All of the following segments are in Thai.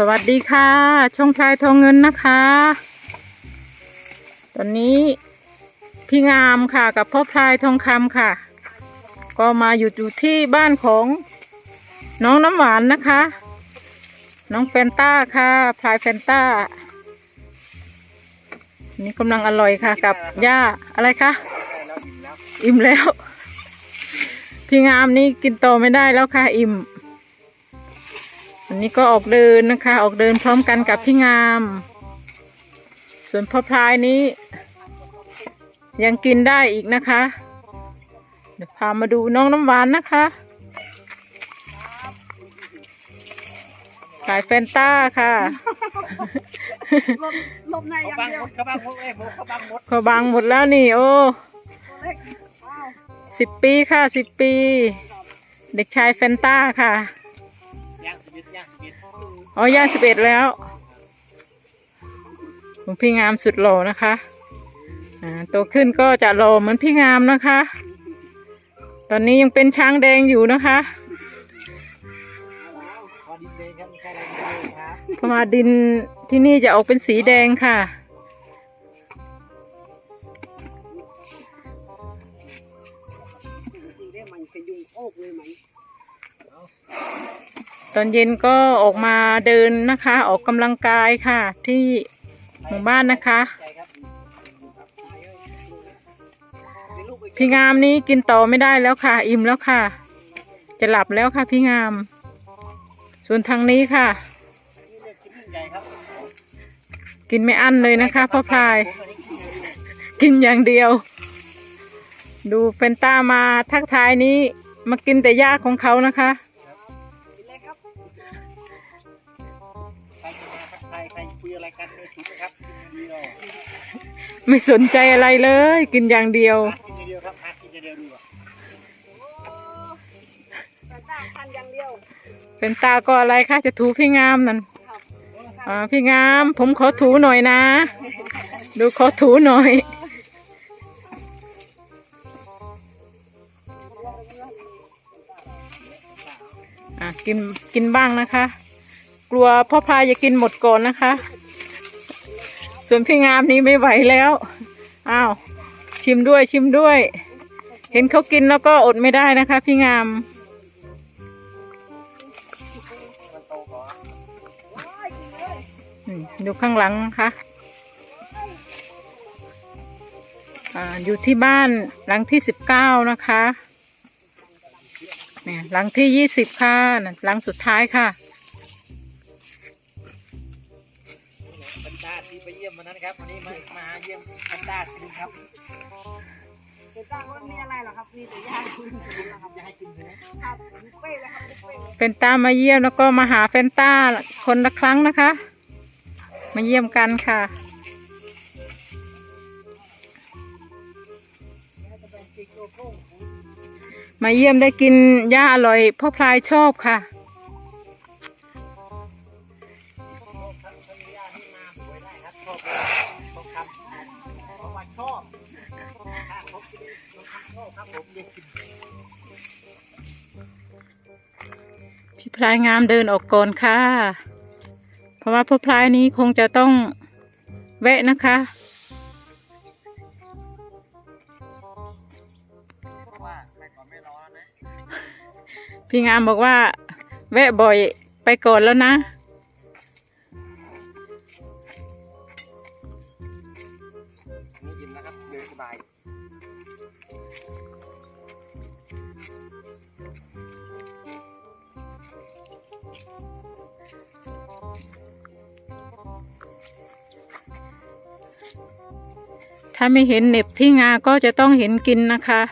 สวัสดีค่ะ ช่องพลายทองเงินนะคะ ตอนนี้พี่งามค่ะกับพ่อพลายทองคำค่ะ ก็มาอยู่อยู่ที่บ้านของน้องน้ำหวานนะคะ น้องแฟนต้าค่ะพลายแฟนต้า นี่กำลังอร่อยค่ะกับย่าอะไรคะอิ่มแล้ว พี่งามนี่กินโตอไม่ได้แล้วค่ะ อิ่ม วันนี้ก็ออกเดินนะคะ ออกเดินพร้อมกันกับพี่งาม ส่วนพ่อพลายนี้ ยังกินได้อีกนะคะ เดี๋ยวพามาดูน้องน้ำหวานนะคะขายแฟนต้าค่ะลบลบในอเขาย่างบังเดียวมดเขาบังมดเอ้ยหมดเขาบังมดเขาบังหมดแล้วนี่โอ้เล็กว้าวสิบปีค่ะสิบปี เด็กชายแฟนต้าค่ะ อ๋อย่างสิบเอ็ดแล้วหลวงพี่งามสุดหล่อนะคะอ่าโตขึ้นก็จะหล่อเหมือนพี่งามนะคะ ตอนนี้ยังเป็นช้างแดงอยู่นะคะพอดีเลยครับมีใครอะไรเลยครับเพราะว่าดินที่นี่จะออกเป็นสีแดงค่ะเรียกมันเป็นยุงโอกเลยไหม ตอนเย็นก็ออกมาเดินนะคะ ออกกำลังกายค่ะ ที่หมู่บ้านนะคะ พี่งามนี้กินต่อไม่ได้แล้วค่ะ อิ่มแล้วค่ะ จะหลับแล้วค่ะพี่งาม ส่วนทางนี้ค่ะ กินไม่อั้นเลยนะคะพ่อพลาย กินอย่างเดียว ดูเฟนต้ามาทักทายนี้ มากินแต่ยาของเขานะคะ ใครคุยอะไรกันด้วยถูกไหมครับดีเลยไม่สนใจอะไรเลย กินอย่างเดียวกินอย่างเดียวครับหากินอย่างเดียวดูอะโอ้แต่ตั้งคันอย่างเดียวเฟนต้าก็อะไรคะจะถูพี่งามนั่นครับอ่าพี่งาม ผมขอถูหน่อยนะ ดูขอถูหน่อย อะกินกินบ้างนะคะ กลัวพ่อพายจะกินหมดก่อนนะคะ ส่วนพี่งามนี้ไม่ไหวแล้วอ้าวชิมด้วยชิมด้วย เห็นเขากินแล้วก็อดไม่ได้นะคะ พี่งามดูข้างหลังนะคะอ่าอยู่ที่บ้านหลังที่สิบเก้านะคะเนี่ยหลังที่ยี่สิบค่ะหลังสุดท้ายค่ะ ไปเยี่ยมวันนั้นครับ วันนี้มามาเยี่ยมเป็นตาทีครับแต่ตั้งว่ามีอะไรเหรอครับ มีแต่ยากินนะครับจะให้กินใช่ไหมครับบุฟเฟ่ต์เลยครับบุฟเฟ่ต์เลยเป็นตามาเยี่ยมแล้วก็มาหาแฟนต้าคนละครั้งนะคะ มาเยี่ยมกันค่ะ มาเยี่ยมได้กินหญ้าอร่อยพ่อพลายชอบค่ะ พี่พลายงามเดินออกก่อนค่ะ เพราะว่าพ่อพลายนี้คงจะต้องแวะนะคะเพราะว่าไปก่อนไม่รอนะพี่งามบอกว่า แวะบ่อยไปก่อนแล้วนะ ถ้าไม่เห็นเหน็บที่งาก็จะต้องเห็นกินนะคะ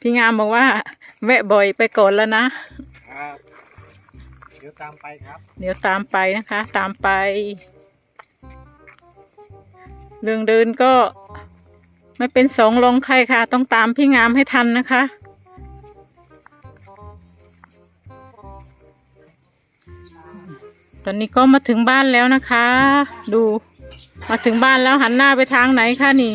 พี่งามบอกว่า แวะบ่อยไปก่อนแล้วนะ ครับเดี๋ยวตามไปครับ เดี๋ยวตามไปนะคะ ตามไป เรื่องเดินก็ไม่เป็นสองรองใครค่ะ ต้องตามพี่งามให้ทันนะคะตอนนี้ก็มาถึงบ้านแล้วนะคะ ดู มาถึงบ้านแล้วหันหน้าไปทางไหนคะนี่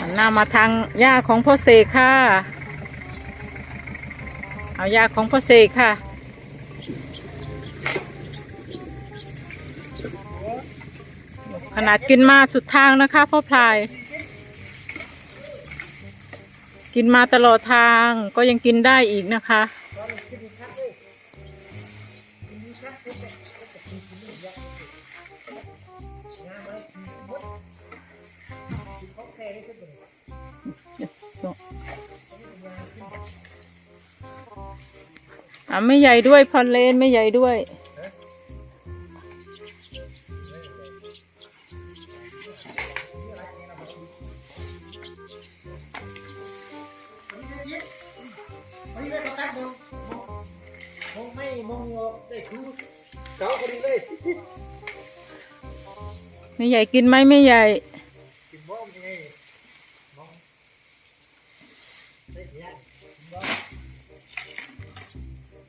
หันหน้ามาทางยาของพ่อเสกค่ะ เอายาของพ่อเสกค่ะ ขนาดกินมาสุดทางนะคะพ่อพลาย กินมาตลอดทางก็ยังกินได้อีกนะคะ อะไม่ใหญ่ด้วยพอลเลนไม่ใหญ่ด้วยได้ตัดมองมองไม่มองได้คือ เก่าพอดีเลยไม่ใหญ่กินไหมไม่ใหญ่กินบ้อมยังไงมองได้เสียกินบ้อม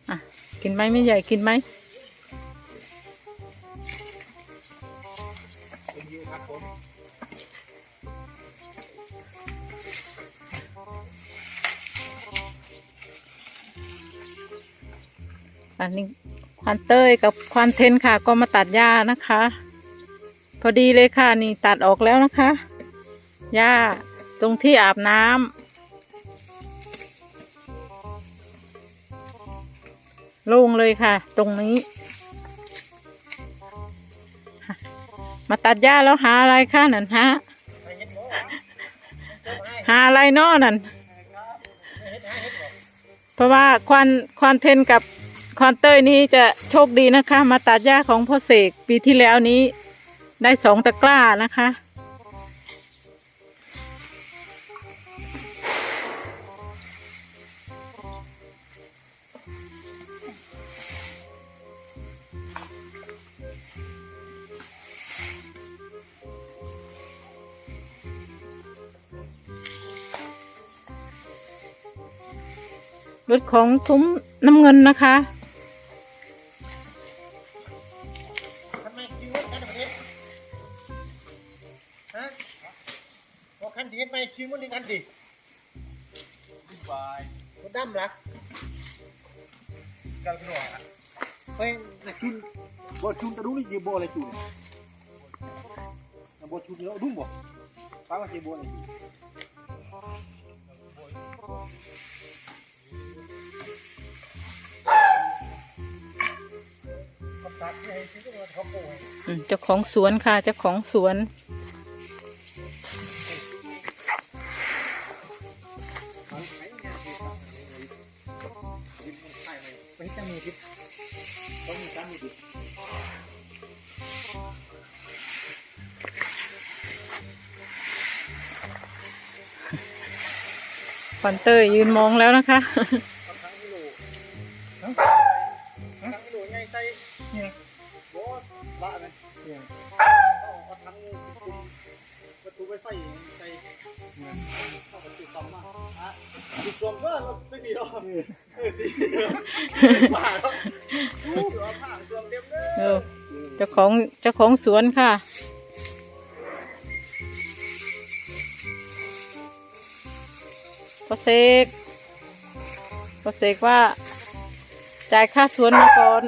อะกินไหมไม่ใหญ่กินไหมเป็นยูครับผมอันนี้ ควานเต้ยกับควานเทนค่ะ ก็มาตัดหญ้านะคะ พอดีเลยค่ะนี่ตัดออกแล้วนะคะหญ้าตรงที่อาบน้ำโล่งเลยค่ะ ตรงนี้ มาตัดหญ้าแล้วหาอะไรคะนั่นฮะไปเห็ดหมูอะเจ้าให้หาอะไรเนอนั่นครับเห็ดหาเห็ดบอกเพราะว่าควานควานเทนกับ ควานเต้ยนี้จะโชคดีนะคะ มาตัดหญ้าของพ่อเสกปีที่แล้วนี้ ได้สองตะกร้านะคะ รถของซุ้มน้ำเงินนะคะ บอกคันที่เห็ดไม่คิวมันหนึ่งอันดิบายรถดำล่ะกันหน่อยเฮ้ยจะชุนบ่ชุนตะดุ้งนี่จีบ่อะไรชุนบ่ชุนเนาะดุ้งบ่ป้ามาจีบ่อะไรอืมเจ้าของสวนค่ะเจ้าของสวน ยวผ่าเตรียมเต็มเลเอยอเจ้าของเจ้าของสวนค่ะ พอเสกพอเสกว่า จ่ายค่าสวนมาก่อน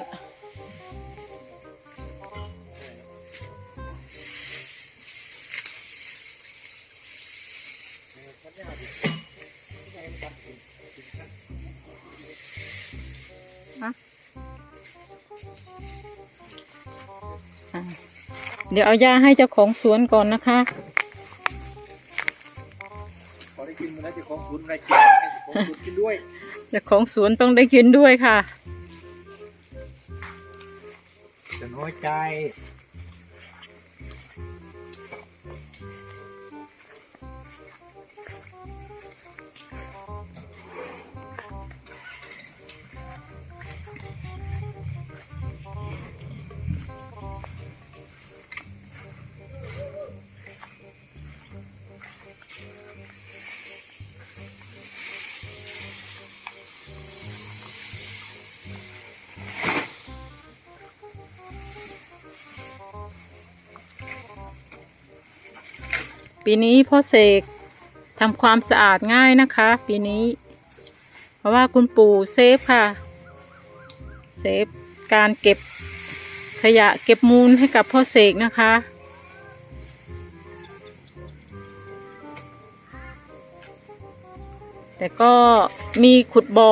อะเดี๋ยวเอายาให้เจ้าของสวนก่อนนะคะ แล้วจะของคุณได้กินให้ของคุณกินด้วยเจ้าของสวนต้องได้กินด้วยค่ะ จะน้อยใจ ปีนี้พ่อเสกทำความสะอาดง่ายนะคะ ปีนี้ เพราะว่าคุณปู่เซฟค่ะ เซฟการเก็บขยะเก็บมูลให้กับพ่อเสกนะคะ แต่ก็มีขุดบ่อ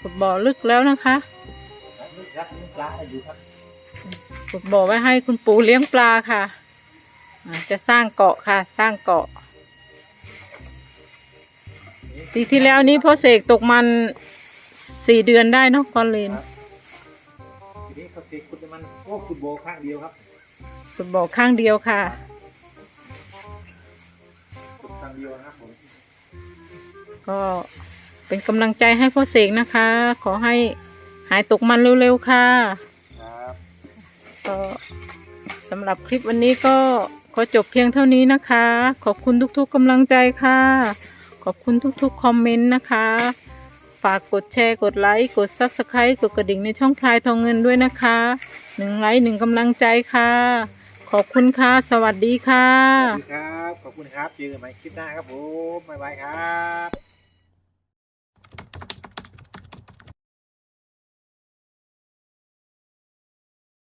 ขุดบ่อลึกแล้วนะคะขุดบ่อไว้ให้คุณปู่เลี้ยงปลาค่ะ จะสร้างเกาะค่ะ สร้างเกาะปีที่แล้วนี้พ่อเสกตกมันสี่เดือนได้เนาะกอนเลนทีนี้เขาติดคุณมันโอ้คุณโบข้างเดียวครับขุดบ่อข้างเดียวค่ะขุดข้างเดียวนะครับผมก็เป็นกำลังใจให้พ่อเสกนะคะ ขอให้หายตกมันเร็วๆค่ะครับก็สำหรับคลิปวันนี้ก็ ขอจบเพียงเท่านี้นะคะ ขอบคุณทุกๆกำลังใจค่ะ ขอบคุณทุกๆคอมเมนต์นะคะ ฝากกดแชร์ กดไลค์ กด Subscribe กดกระดิ่งในช่องพลายทองเงินด้วยนะคะหนึ่งไลค์หนึ่งกำลังใจค่ะ ขอบคุณค่ะ สวัสดีค่ะ สวัสดีครับ ขอบคุณครับเจอกันใหม่คลิปหน้าครับผมบ๊ายบายครับ